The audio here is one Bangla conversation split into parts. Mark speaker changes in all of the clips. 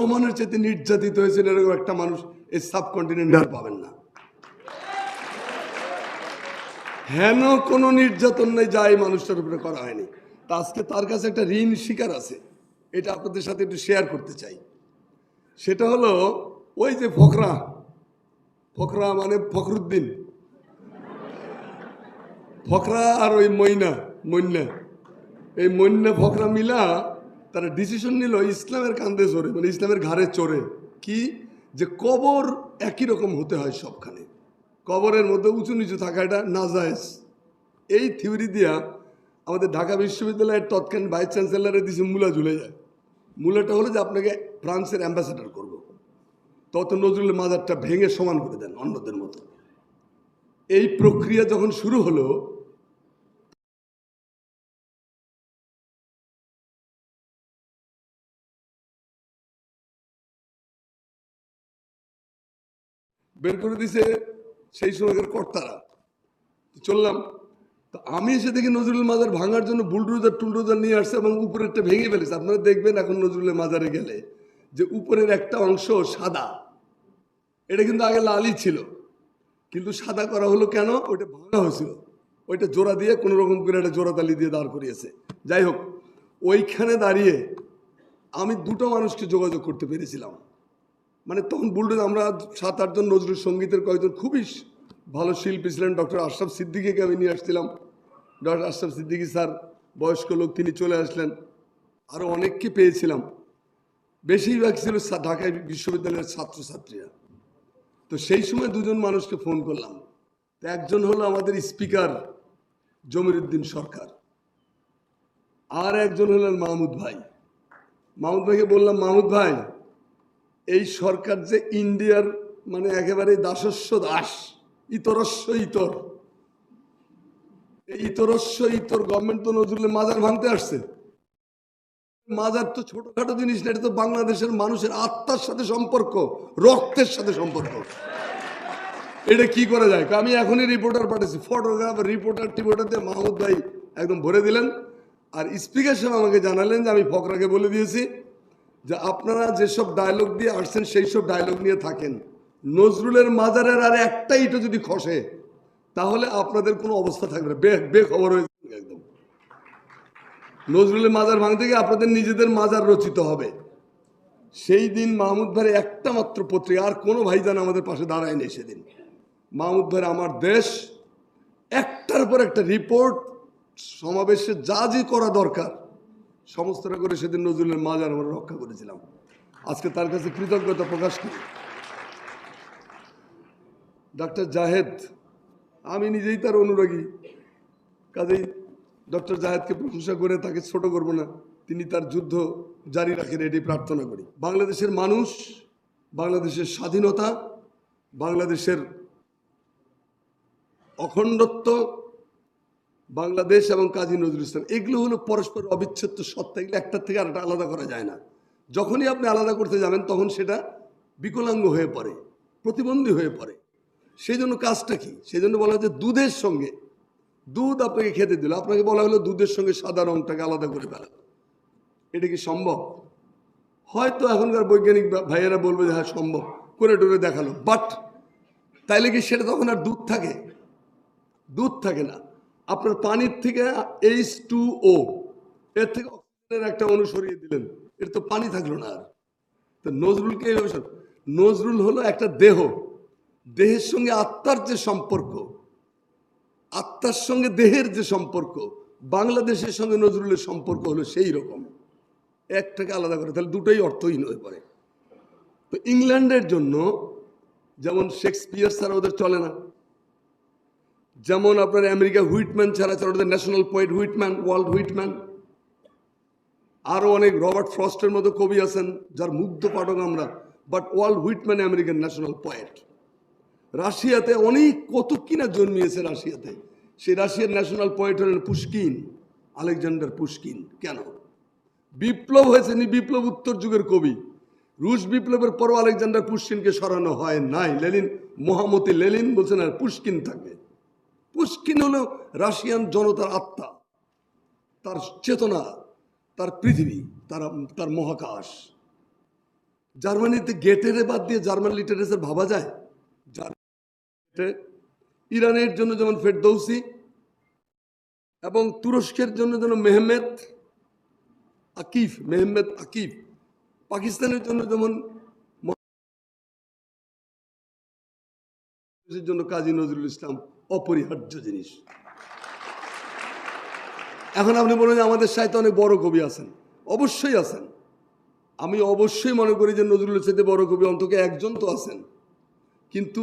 Speaker 1: রহমানের চাইতে নির্যাতিত হয়েছেন এরকম একটা মানুষ, এই সাবকন্টিনেন্টে আর পাবেন না। হেন কোনো নির্যাতন নেই যা এই মানুষটার উপরে করা হয়নি। তা আজকে তার কাছে একটা ঋণ শিকার আছে, এটা আপনাদের সাথে একটু শেয়ার করতে চাই। সেটা হলো, ওই যে ফকরা ফকরা মানে ফখরুদ্দিন। ফকরা আর ওই মইনা মইনা। এই মইনা ফকরা মিলা তারা ডিসিশন নিল ইসলামের কান্দে চড়ে মানে ইসলামের ঘাড়ে চড়ে। কি? যে কবর একই রকম হতে হয় সবখানে। কবরের মধ্যে উঁচু নিচু থাকা এটা নাজায়েজ। এই থিওরি দিয়া আমাদের ঢাকা বিশ্ববিদ্যালয়ের তৎকালীন ভাইস চ্যান্সেলারে দিছে মূলা ঝুলে যায়। মূলাটা হলো যে আপনাকে ফ্রান্সের অ্যাম্বাসেডার করব। তত নজরুলের মাজারটা ভেঙে সমান করে দেন অন্যদের মতো। এই প্রক্রিয়া যখন শুরু হলো বের করে দিছে সেই সময়কার কর্তারা। চললাম। তো আমি এসে দেখি নজরুল মাজার ভাঙার জন্য বুলডোজার, টুলডোজার নিয়ে আসছে এবং উপরেরটা ভেঙে ফেলেছে। আপনারা দেখবেন এখন নজরুলের মাজারে গেলে যে উপরের একটা অংশ সাদা। এটা কিন্তু আগে লালই ছিল। কিন্তু সাদা করা হলো কেন? ওইটা ভাঙা হয়েছিল। ওইটা জোড়া দিয়ে কোনো রকম করে একটা জোড়া তালি দিয়ে দাঁড় করিয়েছে। যাই হোক, ওইখানে দাঁড়িয়ে আমি দুটো মানুষকে যোগাযোগ করতে পেরেছিলাম। মানে তখন বুলডোজ আমরা সাত আটজন নজরুল সঙ্গীতের কয়েকজন খুবই ভালো শিল্পী ছিলেন, ডক্টর আশরাফ সিদ্দিকিকে আমি নিয়ে আসছিলাম। ডক্টর আশরাফ সিদ্দিকি স্যার, বয়স্ক লোক, তিনি চলে আসলেন। আরও অনেককে পেয়েছিলাম। বেশিরভাগ ছিল ঢাকায় বিশ্ববিদ্যালয়ের ছাত্রছাত্রীরা। তো সেই সময় দুজন মানুষকে ফোন করলাম। তো একজন হলো আমাদের স্পিকার জমিরুদ্দিন সরকার। আর একজন হলেন মাহমুদ ভাই। মাহমুদ ভাইকে বললাম, মাহমুদ ভাই এই সরকার যে ইন্ডিয়ার মানে একেবারে দাসস্ব দাস, ইতরস্ব ইতর। এই ইতরস্ব ইতর গভর্নমেন্ট তো নজরুলের মাজার ভাঙতে আসছে। মাজার তো ছোটখাটো জিনিস না, এটা তো বাংলাদেশের মানুষের আত্মার সাথে সম্পর্ক, রক্তের সাথে সম্পর্ক। এটা কি করা যায়? আমি এখনই রিপোর্টার পাঠাচ্ছি ফটোগ্রাফার রিপোর্টার টিপোর্টার দিয়ে মাহমুদ ভাই একদম ভরে দিলেন। আর স্পিকার সাহেব আমাকে জানালেন যে আমি ফকরাকে বলে দিয়েছি যে আপনারা যেসব ডায়লগ দিয়ে আসছেন, সেই সব ডায়লগ নিয়ে থাকেন। নজরুলের মাজারের আর একটা ইটও যদি খসে, তাহলে আপনাদের কোনো অবস্থা থাকবে না। বে বেখবর হয়ে যাবে একদম। নজরুলের মাজার ভাঙতে গিয়ে আপনাদের নিজেদের মাজার রচিত হবে। সেই দিন মাহমুদ ভাইয়ের একটা মাত্র পত্রিকা, আর কোনো ভাইজান আমাদের পাশে দাঁড়ায়নি সেদিন। মাহমুদ ভাইয়ের আমার দেশ, একটার পর একটা রিপোর্ট সমাবেশে যা যে করা দরকার সমস্তটা করে সেদিন নজরুলের মাজার আমরা রক্ষা করেছিলাম। আজকে তার কাছে কৃতজ্ঞতা প্রকাশ করি। ডাক্তার জাহেদ, আমি নিজেই তার অনুরাগী। কাজেই ডক্টর জাহেদকে প্রশংসা করে তাকে ছোট করব না, তিনি তার যুদ্ধ জারি রাখেন, এটি প্রার্থনা করি। বাংলাদেশের মানুষ, বাংলাদেশের স্বাধীনতা, বাংলাদেশের অখণ্ডত্ব বাংলাদেশ এবং কাজী নজরুল ইসলাম, এগুলো হলো পরস্পর অবিচ্ছেদ্য সত্তা, এগুলো একটার থেকে আরেকটা আলাদা করা যায় না। যখনই আপনি আলাদা করতে যাবেন, তখন সেটা বিকলাঙ্গ হয়ে পড়ে, প্রতিবন্ধী হয়ে পড়ে। সেই জন্য কাজটা কি? সেই জন্য বলা হচ্ছে দুধের সঙ্গে, দুধ আপনাকে খেতে দিল, আপনাকে বলা হলো দুধের সঙ্গে সাদা রংটাকে আলাদা করে ফেলা। এটা কি সম্ভব? হয়তো এখনকার বৈজ্ঞানিক ভাইয়েরা বলবে যে হ্যাঁ সম্ভব, করে টোরে দেখাল বাট তাইলে কি সেটা তখন আর দুধ থাকে? দুধ থাকে না। আপনার পানির থেকে এইচ টু ও এর থেকে অক্সিজেনের একটা অণু সরিয়ে দিলেন। এর তো পানি থাকল না আর। তো নজরুলকে নজরুল হলো একটা দেহ। দেহের সঙ্গে আত্মার যে সম্পর্ক, আত্মার সঙ্গে দেহের যে সম্পর্ক, বাংলাদেশের সঙ্গে নজরুলের সম্পর্ক হলো সেই রকম। একটাকে আলাদা করে, তাহলে দুটোই অর্থহীন হয়ে পড়ে। তো ইংল্যান্ডের জন্য, যেমন শেক্সপিয়ার ছাড়া ওদের চলে না। যেমন আপনার আমেরিকা হুইটম্যান ছাড়া ছাড়া national poet Whitman world Whitman. আরও অনেক রবার্ট ফ্রস্টের মতো কবি আছেন, যার মুগ্ধ পাঠক আমরা। But Walt Whitman American national poet রাশিয়াতে অনেক কত কিনা জন্মিয়েছে রাশিয়াতে। সেই রাশিয়ার ন্যাশনাল পোয়েট হলেন পুষ্কিন আলেকজান্ডার পুষ্কিন কেন? বিপ্লব হয়েছে নি বিপ্লব উত্তর যুগের কবি। রুশ বিপ্লবের পরও আলেকজান্ডার পুষ্কিনকে সরানো হয় নাই। লেলিন মহামতি লেলিন বলছেন আর পুষ্কিন থাকবে। পুষ্কিন হলো রাশিয়ান জনতার আত্মা, তার চেতনা, তার পৃথিবী, তার তার মহাকাশ। জার্মানিতে গেটের বাদ দিয়ে জার্মান লিটারেচার ভাবা যায়? ইরানের জন্য যেমন ফেরদৌসি এবং তুরস্কের জন্য যেন মেহমেদ আকিফ মেহমেদ আকিফ। পাকিস্তানের জন্য যেমন দেশের জন্য কাজী নজরুল ইসলাম অপরিহার্য জিনিস। এখন আপনি বলেন যে আমাদের সাহিত্যে অনেক বড় কবি আছেন। অবশ্যই আছেন। আমি অবশ্যই মনে করি যে নজরুলের সাথে বড় কবি অন্তকে একজন তো আছেন। কিন্তু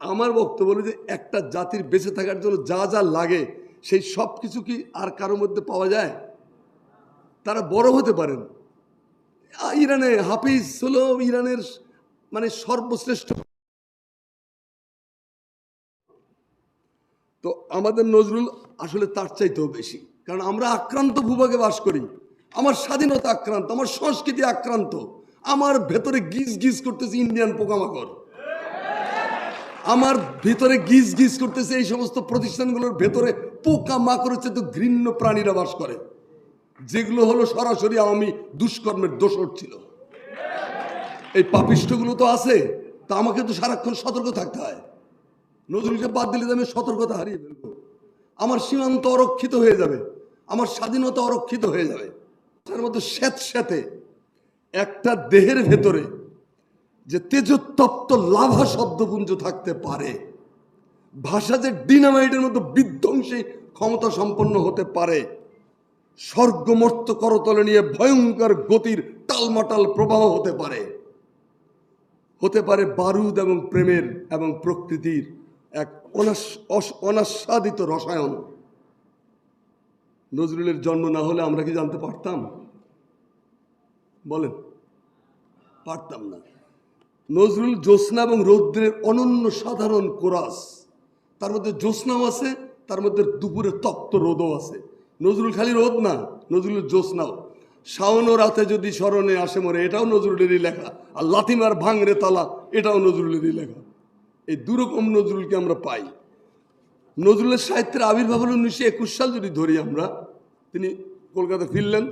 Speaker 1: আমার বক্তব্য হলো যে একটা জাতির বেঁচে থাকার জন্য যা যা লাগে, সেই সব কিছু কি আর কারোর মধ্যে পাওয়া যায়? তারা বড় হতে পারেন। ইরানে হাফিজ হলো ইরানের মানে সর্বশ্রেষ্ঠ তো আমাদের নজরুল আসলে তার চাইতেও বেশি। কারণ আমরা আক্রান্ত ভূভাগে বাস করি। আমার স্বাধীনতা আক্রান্ত, আমার সংস্কৃতি আক্রান্ত। আমার ভেতরে গিজ গিজ করতেছে ইন্ডিয়ান পোকামাকড়। আমার ভিতরে গিজ গিজ করতেছে এই সমস্ত প্রতিষ্ঠানগুলোর ভেতরে পোকা মাকড় হচ্ছে তো ঘৃণ্য প্রাণীরা বাস করে। যেগুলো হলো সরাসরি আওয়ামী দুষ্কর্মের দোষর ছিল। এই পাপিষ্টগুলো তো আছে। তা আমাকে তো সারাক্ষণ সতর্ক থাকতে হয়। নজরুলকে বাদ দিলে আমি সতর্কতা হারিয়ে ফেলব। আমার সীমান্ত অরক্ষিত হয়ে যাবে। আমার স্বাধীনতা অরক্ষিত হয়ে যাবে। তার মধ্যে স্যাঁত স্যাঁতে একটা দেহের ভেতরে যে তেজতপ্ত লাভা শব্দপুঞ্জ থাকতে পারে। ভাষা যে ডিনামাইটের মতো বিধ্বংসী ক্ষমতা সম্পন্ন হতে পারে। স্বর্গমর্ত করতলে নিয়ে ভয়ঙ্কর গতির টালমাটাল প্রবাহ হতে পারে। হতে পারে বারুদ এবং প্রেমের এবং প্রকৃতির এক অনাস্বাদিত রসায়ন। নজরুলের জন্ম না হলে আমরা কি জানতে পারতাম? বলেন। পারতাম না। নজরুল জ্যোৎস্না এবং রৌদ্রের অনন্য সাধারণ কোরাস। তার মধ্যে জ্যোৎস্নাও আছে, তার মধ্যে দুপুরে তপ্ত রোদও আছে। নজরুল খালি রোদ না, নজরুলের জ্যোৎস্নাও। শাওন রাতে যদি স্মরণে আসে মরে, এটাও নজরুলেরই লেখা। আর লাথিমার ভাঙরে তালা, এটাও নজরুলেরই লেখা। এই দুরকম নজরুলকে আমরা পাই। নজরুলের সাহিত্যের আবির্ভাব হল উনিশশো একুশ সাল যদি ধরি আমরা, তিনি কলকাতা ফিরলেন।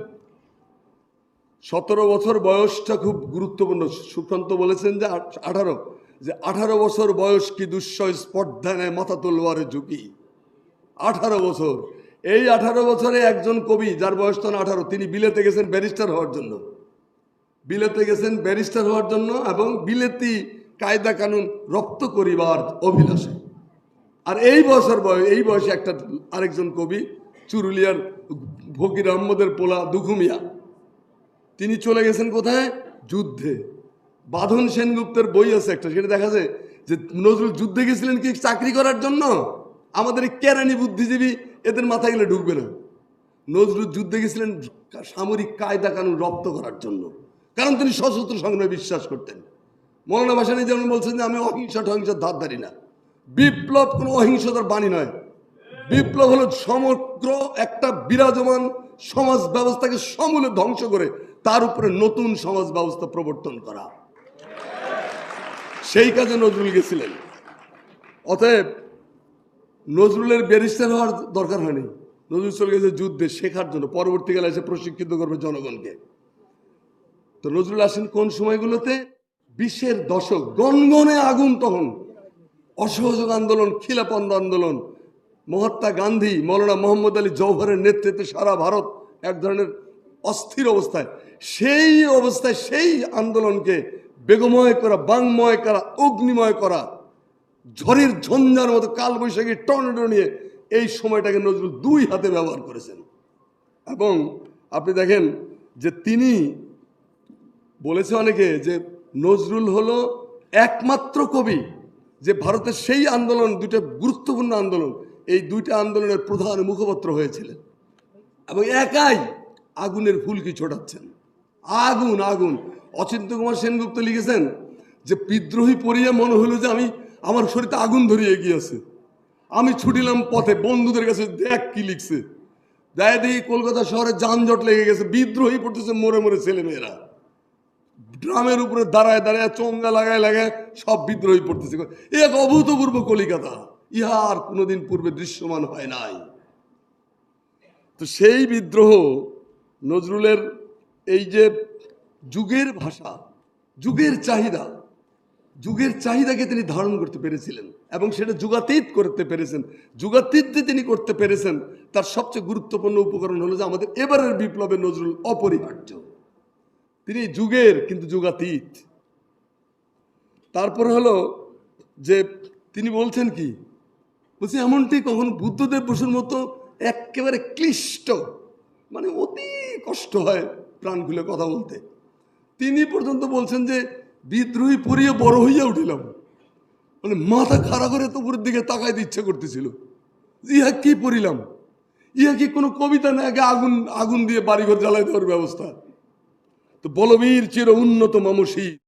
Speaker 1: সতেরো বছর বয়সটা খুব গুরুত্বপূর্ণ। সুকান্ত বলেছেন যে আঠারো যে আঠারো বছর বয়স কি দুঃসয় স্পর্ধা নেয় মাথা তোলবারে ঝুঁকি? আঠারো বছর। এই আঠারো বছরে একজন কবি, যার বয়স তখন আঠারো, তিনি বিলেতে গেছেন ব্যারিস্টার হওয়ার জন্য। বিলেতে গেছেন ব্যারিস্টার হওয়ার জন্য এবং বিলেতি কায়দা কানুন রপ্ত করিবার অভিলাষে। আর এই বছর বয়স এই বয়সে একটা আরেকজন কবি, চুরুলিয়ার ফকির আহমদের পোলা দুঘুমিয়া তিনি চলে গেছেন কোথায়? যুদ্ধে। বাঁধন সেনগুপ্তের বই আছে একটা সেটা দেখা যায় যে নজরুল যুদ্ধে গেছিলেন কি চাকরি করার জন্য? আমাদের এই কেরানি বুদ্ধিজীবী এদের মাথায় গেলে ঢুকবে না। নজরুল যুদ্ধে গেছিলেন সামরিক কায়দা কানুন রপ্ত করার জন্য। কারণ তিনি সশস্ত্র সংগ্রামে বিশ্বাস করতেন। মৌলানা ভাসানী যেমন বলছেন যে, আমি অহিংসা টহিংসার ধার ধারি না। বিপ্লব কোনো অহিংসতার বাণী নয়। বিপ্লব হলো সমগ্র একটা বিরাজমান সমাজ ব্যবস্থাকে সমূলে ধ্বংস করে তার উপরে নতুন সমাজ ব্যবস্থা প্রবর্তন করা। সেই কাজে নজরুল গেছিলেন। অতএব নজরুলের ব্যারিস্টার হওয়ার দরকার হয়নি। নজরুল চলে গেছে যুদ্ধে শেখার জন্য। পরবর্তীকালে এসে প্রশিক্ষিত করবে জনগণকে। তো নজরুল আসেন কোন সময়গুলোতে? বিশের দশক, গনগনে আগুন তখন। অসহযোগ আন্দোলন, খিলাপন্দ আন্দোলন, মহাত্মা গান্ধী, মৌলানা মোহাম্মদ আলী জওহরের নেতৃত্বে সারা ভারত এক ধরনের অস্থির অবস্থায়। সেই অবস্থায় সেই আন্দোলনকে বেগময় করা, বাংময় করা, অগ্নিময় করা, ঝড়ের ঝঞ্ঝার মতো কালবৈশাখী টর্নেডো নিয়ে এই সময়টাকে নজরুল দুই হাতে ব্যবহার করেছেন। এবং আপনি দেখেন যে তিনি বলেছে অনেকে যে নজরুল হলো একমাত্র কবি যে ভারতের সেই আন্দোলন দুইটা গুরুত্বপূর্ণ আন্দোলন, এই দুইটা আন্দোলনের প্রধান মুখপাত্র হয়েছিলেন। এবং একাই আগুনের ফুলকি ছোটাচ্ছেন। আগুন আগুন। অচিন্ত কুমার সেনগুপ্ত লিখেছেন যে, বিদ্রোহী পড়িয়ে মনে হলো যে আমি, আমার শরীরে আগুন ধরিয়ে গিয়েছে। আমি ছুটিলাম পথে, বন্ধুদের কাছে দেখ কি লিখছে। দেয় দেখি কলকাতা শহরে যানজট লেগে গেছে, বিদ্রোহী পড়তেছে মরে মরে ছেলে মেয়েরা ড্রামের উপরে দাঁড়ায় দাঁড়ায়, চঙ্গা লাগায় লাগায় সব বিদ্রোহী পড়তেছে। এক অভূতপূর্ব কলিকাতা ইহা আর কোনোদিন পূর্বে দৃশ্যমান হয় নাই। তো সেই বিদ্রোহ নজরুলের এই যে যুগের ভাষা, যুগের চাহিদা, যুগের চাহিদাকে তিনি ধারণ করতে পেরেছিলেন এবং সেটা যুগাতীত করতে পেরেছেন। যুগাতীত যে তিনি করতে পেরেছেন, তার সবচেয়ে গুরুত্বপূর্ণ উপকরণ হলো যে আমাদের এবারের বিপ্লবে নজরুল অপরিহার্য। তিনি যুগের, কিন্তু যুগাতীত। তারপর হলো যে তিনি বলছেন কি, বলছি এমনটি কখন বুদ্ধদেব বসুর মতো একেবারে ক্লিষ্ট মানে অতি কষ্ট হয় প্রাণ খুলে কথা বলতে। তিনি পর্যন্ত বলছেন যে, বিদ্রোহী পড়িয়ে বড় হইয়া উঠিলাম। মানে মাথা খাড়া করে তো উপরের দিকে তাকাইতে ইচ্ছা করতেছিল। ইহা কি পড়িলাম? ইহা কি কোনো কবিতা না আগে আগুন আগুন দিয়ে বাড়িঘর জ্বালাই দেওয়ার ব্যবস্থা? তো বলবীর চির উন্নত মামসী।